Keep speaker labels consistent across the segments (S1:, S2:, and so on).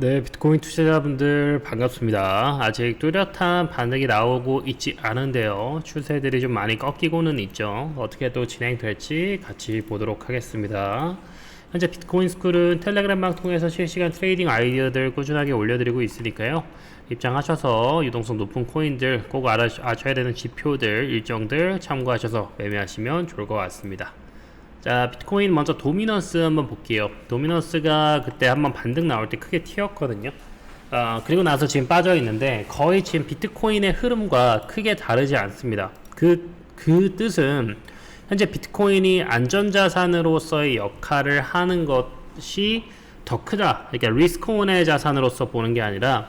S1: 네, 비트코인 투자자분들 반갑습니다. 아직 뚜렷한 반등이 나오고 있지 않은데요. 추세들이 좀 많이 꺾이고는 있죠. 어떻게 또 진행될지 같이 보도록 하겠습니다. 현재 비트코인 스쿨은 텔레그램방 통해서 실시간 트레이딩 아이디어들 꾸준하게 올려드리고 있으니까요. 입장하셔서 유동성 높은 코인들 꼭 알아, 아셔야 되는 지표들, 일정들 참고하셔서 매매하시면 좋을 것 같습니다. 자, 비트코인 먼저 도미넌스 한번 볼게요. 도미넌스가 그때 한번 반등 나올 때 크게 튀었거든요. 어, 그리고 나서 지금 빠져 있는데 거의 지금 비트코인의 흐름과 크게 다르지 않습니다. 그, 그 뜻은 현재 비트코인이 안전자산으로서의 역할을 하는 것이 더 크다. 그러니까 리스크온의 자산으로서 보는 게 아니라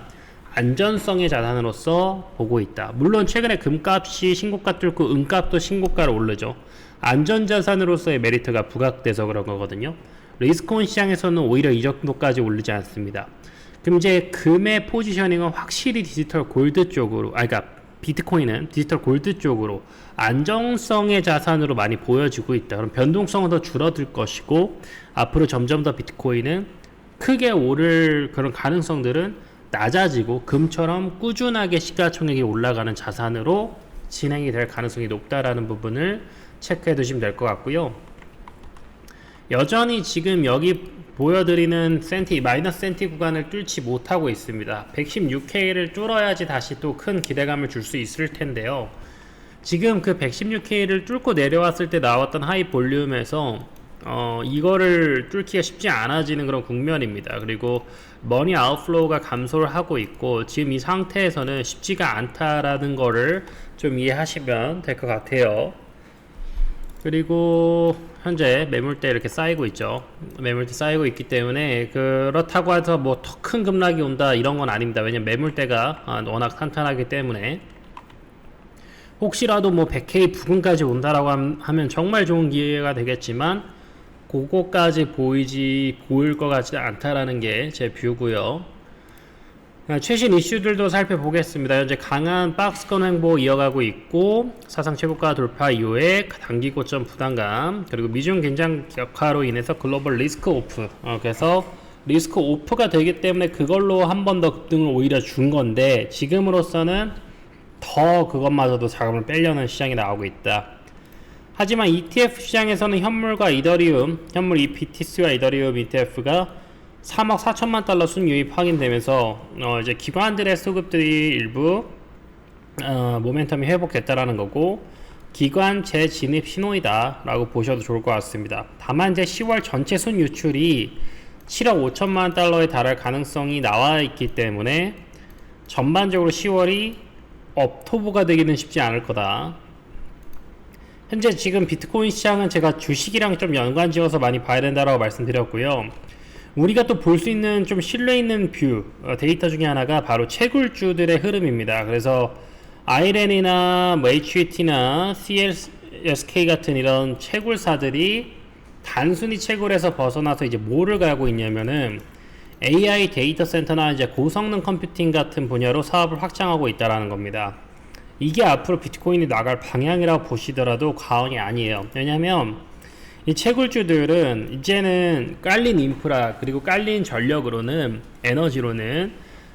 S1: 안전성의 자산으로서 보고 있다. 물론 최근에 금값이 신고가 뚫고 은값도 신고가를 오르죠. 안전자산으로서의 메리트가 부각돼서 그런 거거든요. 리스크온 시장에서는 오히려 이 정도까지 오르지 않습니다. 그럼 이제 금의 포지셔닝은 확실히 디지털 골드 쪽으로, 아, 그러니까 비트코인은 디지털 골드 쪽으로 안정성의 자산으로 많이 보여지고 있다. 그럼 변동성은 더 줄어들 것이고 앞으로 점점 더 비트코인은 크게 오를 그런 가능성들은 낮아지고 금처럼 꾸준하게 시가총액이 올라가는 자산으로 진행이 될 가능성이 높다라는 부분을 체크해 두시면 될 것 같고요. 여전히 지금 여기 보여드리는 센티 마이너스 센티 구간을 뚫지 못하고 있습니다. 116K를 뚫어야지 다시 또 큰 기대감을 줄 수 있을 텐데요. 지금 그 116K를 뚫고 내려왔을 때 나왔던 하이 볼륨에서 어, 이거를 뚫기가 쉽지 않아지는 그런 국면입니다. 그리고 머니 아웃플로우가 감소를 하고 있고 지금 이 상태에서는 쉽지가 않다라는 거를 좀 이해하시면 될 것 같아요. 그리고 현재 매물대 이렇게 쌓이고 있죠. 매물대 쌓이고 있기 때문에 그렇다고 해서 뭐 더 큰 급락이 온다 이런 건 아닙니다. 왜냐면 매물대가 아, 워낙 탄탄하기 때문에 혹시라도 뭐 100K 부근까지 온다라고 하면 정말 좋은 기회가 되겠지만 그거까지 보이지 보일 것 같지 않다라는 게 제 뷰고요. 아, 최신 이슈들도 살펴보겠습니다. 현재 강한 박스권 횡보 이어가고 있고 사상 최고가 돌파 이후에 단기 고점 부담감 그리고 미중 긴장 격화로 인해서 글로벌 리스크 오프 어, 그래서 리스크 오프가 되기 때문에 그걸로 한 번 더 급등을 오히려 준 건데 지금으로서는 더 그것마저도 자금을 빼려는 시장이 나오고 있다. 하지만 ETF 시장에서는 현물과 이더리움, 현물 EPTC와 이더리움 ETF가 3억 4천만 달러 순유입 확인되면서 어 이제 기관들의 수급들이 일부 어 모멘텀이 회복됐다라는 거고 기관 재진입 신호이다라고 보셔도 좋을 것 같습니다. 다만 이제 10월 전체 순 유출이 7억 5천만 달러에 달할 가능성이 나와 있기 때문에 전반적으로 10월이 업토브가 되기는 쉽지 않을 거다. 현재 지금 비트코인 시장은 제가 주식이랑 좀 연관지어서 많이 봐야 된다라고 말씀드렸고요. 우리가 또 볼 수 있는 좀 신뢰 있는 뷰 어, 데이터 중에 하나가 바로 채굴주들의 흐름입니다. 그래서 아이렌이나 뭐 HUT나 CLSK 같은 이런 채굴사들이 단순히 채굴에서 벗어나서 이제 뭐를 가고 있냐면은 AI 데이터 센터나 이제 고성능 컴퓨팅 같은 분야로 사업을 확장하고 있다라는 겁니다. 이게 앞으로 비트코인이 나갈 방향이라고 보시더라도 과언이 아니에요. 왜냐하면 이 채굴주들은 이제는 깔린 인프라 그리고 깔린 전력으로는 에너지로는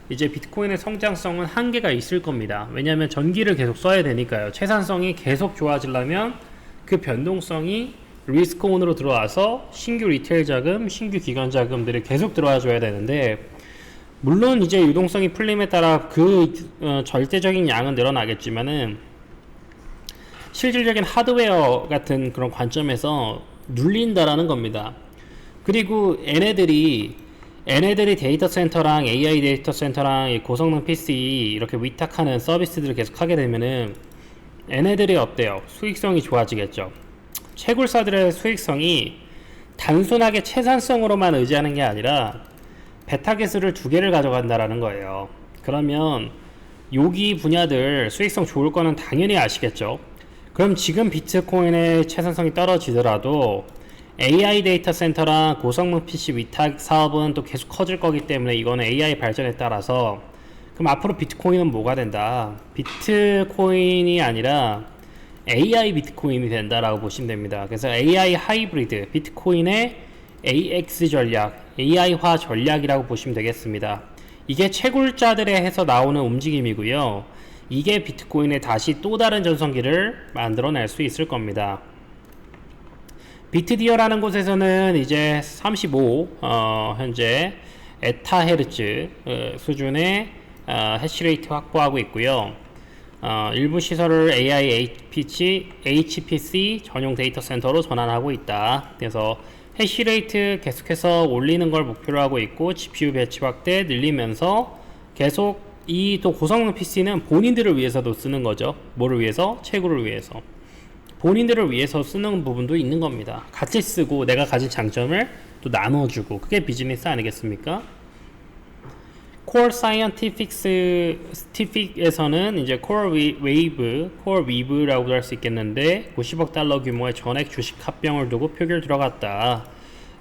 S1: 이제 비트코인의 성장성은 한계가 있을 겁니다. 왜냐하면 전기를 계속 써야 되니까요. 채산성이 계속 좋아지려면 그 변동성이 리스크온으로 들어와서 신규 리테일 자금, 신규 기관 자금들이 계속 들어와 줘야 되는데 물론 이제 유동성이 풀림에 따라 그 어, 절대적인 양은 늘어나겠지만은 실질적인 하드웨어 같은 그런 관점에서 눌린다라는 겁니다. 그리고 얘네들이 얘네들이 데이터 센터랑 AI 데이터 센터랑 고성능 PC 이렇게 위탁하는 서비스들을 계속 하게 되면은 얘네들이 어때요? 수익성이 좋아지겠죠. 채굴사들의 수익성이 단순하게 채산성으로만 의지하는 게 아니라 베타 개수를 두 개를 가져간다라는 거예요. 그러면 여기 분야들 수익성 좋을 거는 당연히 아시겠죠. 그럼 지금 비트코인의 채산성이 떨어지더라도 AI 데이터 센터랑 고성능 PC 위탁 사업은 또 계속 커질 거기 때문에 이거는 AI 발전에 따라서 그럼 앞으로 비트코인은 뭐가 된다? 비트코인이 아니라 AI 비트코인이 된다라고 보시면 됩니다. 그래서 AI 하이브리드, 비트코인의 AX 전략, AI화 전략이라고 보시면 되겠습니다. 이게 채굴자들에서 나오는 움직임이고요. 이게 비트코인에 다시 또 다른 전성기를 만들어낼 수 있을 겁니다. 비트디어라는 곳에서는 이제 35 어, 현재 에타헤르츠 어, 수준의 어, 해시레이트 확보하고 있고요. 어, 일부 시설을 AI HPC, HPC 전용 데이터 센터로 전환하고 있다. 그래서 해시레이트 계속해서 올리는 걸 목표로 하고 있고 GPU 배치 확대 늘리면서 계속 이 또 고성능 PC는 본인들을 위해서도 쓰는 거죠. 뭐를 위해서? 채굴을 위해서. 본인들을 위해서 쓰는 부분도 있는 겁니다. 같이 쓰고 내가 가진 장점을 또 나눠주고 그게 비즈니스 아니겠습니까? core scientific에서는 이제 core wave, core weave라고 할수 있겠는데 90억 달러 규모의 전액 주식 합병을 두고 표결 들어갔다.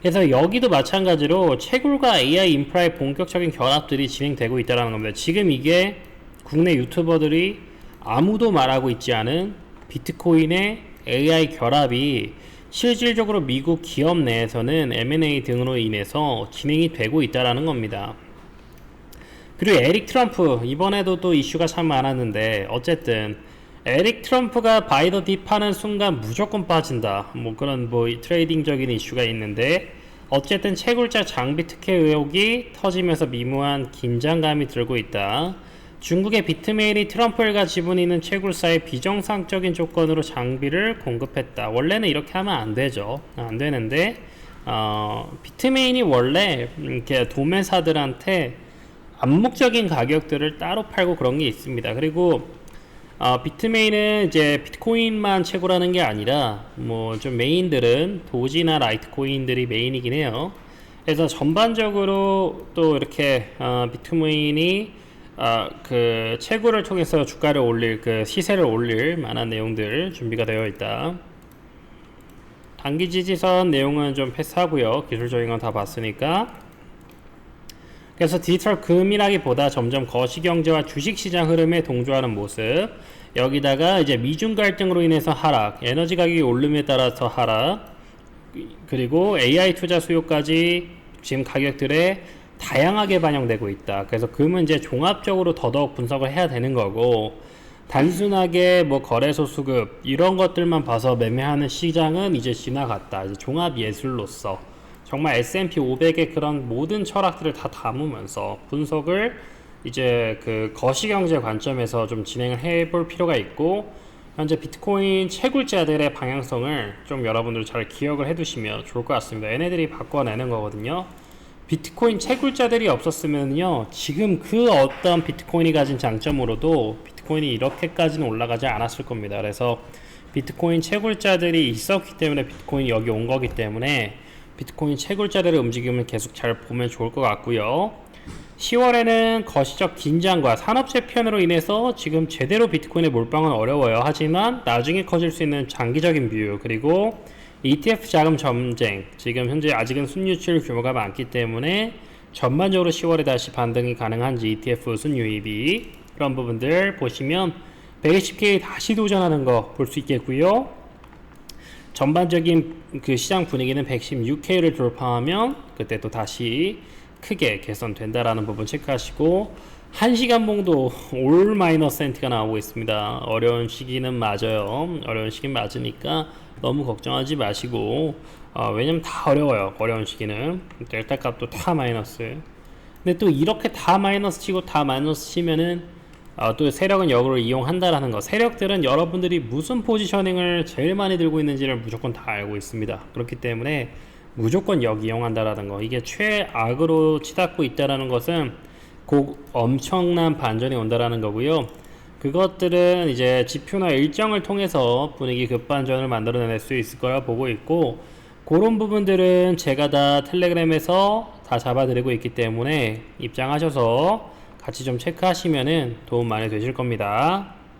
S1: 그래서 여기도 마찬가지로 채굴과 AI 인프라의 본격적인 결합들이 진행되고 있다는 겁니다. 지금 이게 국내 유튜버들이 아무도 말하고 있지 않은 비트코인의 AI 결합이 실질적으로 미국 기업 내에서는 M&A 등으로 인해서 진행이 되고 있다는 겁니다. 그리고 에릭 트럼프 이번에도 또 이슈가 참 많았는데 어쨌든 에릭 트럼프가 바이더 딥하는 순간 무조건 빠진다. 뭐 그런 뭐 트레이딩적인 이슈가 있는데 어쨌든 채굴자 장비 특혜 의혹이 터지면서 미묘한 긴장감이 들고 있다. 중국의 비트메일이 트럼프일가 지분이 있는 채굴사에 비정상적인 조건으로 장비를 공급했다. 원래는 이렇게 하면 안 되죠. 안 되는데 어, 비트메인이 원래 이렇게 도매사들한테 암묵적인 가격들을 따로 팔고 그런 게 있습니다. 그리고 어, 비트메인은 이제 비트코인만 채굴하는 게 아니라 뭐 좀 메인들은 도지나 라이트코인들이 메인이긴 해요. 그래서 전반적으로 또 이렇게 어, 비트메인이 어, 그 채굴을 통해서 주가를 올릴 그 시세를 올릴 만한 내용들 준비가 되어 있다. 단기 지지선 내용은 좀 패스하고요. 기술적인 건 다 봤으니까 그래서 디지털 금이라기보다 점점 거시경제와 주식시장 흐름에 동조하는 모습 여기다가 이제 미중 갈등으로 인해서 하락 에너지 가격이 오름에 따라서 하락 그리고 AI 투자 수요까지 지금 가격들에 다양하게 반영되고 있다. 그래서 금은 이제 종합적으로 더더욱 분석을 해야 되는 거고 단순하게 뭐 거래소 수급 이런 것들만 봐서 매매하는 시장은 이제 지나갔다. 이제 종합 예술로서 정말 S&P 500의 그런 모든 철학들을 다 담으면서 분석을 이제 그 거시경제 관점에서 좀 진행을 해볼 필요가 있고 현재 비트코인 채굴자들의 방향성을 좀 여러분들 잘 기억을 해두시면 좋을 것 같습니다. 얘네들이 바꿔내는 거거든요. 비트코인 채굴자들이 없었으면요, 지금 그 어떤 비트코인이 가진 장점으로도 비트코인이 이렇게까지는 올라가지 않았을 겁니다. 그래서 비트코인 채굴자들이 있었기 때문에 비트코인이 여기 온 거기 때문에 비트코인 채굴자들의 움직임을 계속 잘 보면 좋을 것 같고요. 10월에는 거시적 긴장과 산업재 편으로 인해서 지금 제대로 비트코인의 몰빵은 어려워요. 하지만 나중에 커질 수 있는 장기적인 뷰 그리고 ETF 자금 점쟁 지금 현재 아직은 순유출 규모가 많기 때문에 전반적으로 10월에 다시 반등이 가능한지 ETF 순유입이 그런 부분들 보시면 120K 다시 도전하는 거 볼 수 있겠고요. 전반적인 그 시장 분위기는 116K를 돌파하면 그때 또 다시 크게 개선된다라는 부분 체크하시고 1시간 봉도 올 마이너스 센트가 나오고 있습니다. 어려운 시기는 맞아요. 어려운 시기 맞으니까 너무 걱정하지 마시고 어, 왜냐면 다 어려워요. 어려운 시기는 델타 값도 다 마이너스. 근데 또 이렇게 다 마이너스 치고 다 마이너스 치면은 어, 또 세력은 역으로 이용한다라는 거. 세력들은 여러분들이 무슨 포지셔닝을 제일 많이 들고 있는지를 무조건 다 알고 있습니다. 그렇기 때문에 무조건 역 이용한다라는 거. 이게 최악으로 치닫고 있다라는 것은 곧 엄청난 반전이 온다라는 거고요. 그것들은 이제 지표나 일정을 통해서 분위기 급반전을 만들어낼 수 있을 거라 보고 있고 그런 부분들은 제가 다 텔레그램에서 다 잡아드리고 있기 때문에 입장하셔서 같이 좀 체크하시면은 도움 많이 되실 겁니다.